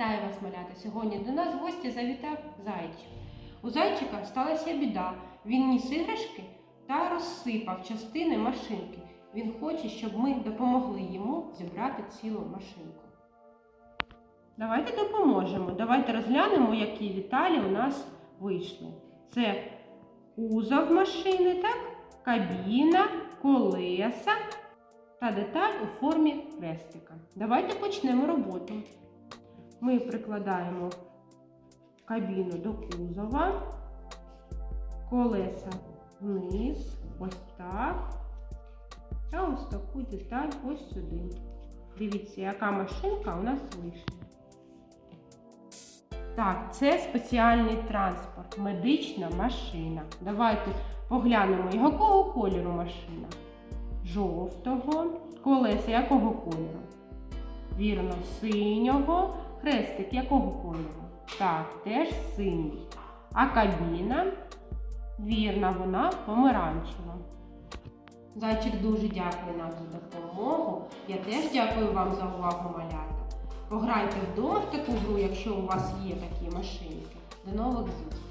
Вітаю вас, малята! Сьогодні до нас в гості завітав зайчик. У зайчика сталася біда. Він ніс іграшки та розсипав частини машинки. Він хоче, щоб ми допомогли йому зібрати цілу машинку. Давайте допоможемо. Давайте розглянемо, які деталі у нас вийшли. Це кузов машини, так? кабіна, колеса та деталь у формі хрестика. Давайте почнемо роботу. Ми прикладаємо кабіну до кузова, колеса вниз, ось так. Та ось таку деталь ось сюди. Дивіться, яка машинка у нас вийшла. Так, це спеціальний транспорт, медична машина. Давайте поглянемо, якого кольору машина. Жовтого. Колеса якого кольору? Вірно, синього. Хрестик якого кольору? Так, теж синій. А кабіна? вірна, вона помаранчева. Зайчик дуже дякує нам за допомогу. Я теж дякую вам за увагу, малята. Пограйте вдома в таку гру, якщо у вас є такі машинки. До нових зустрічей!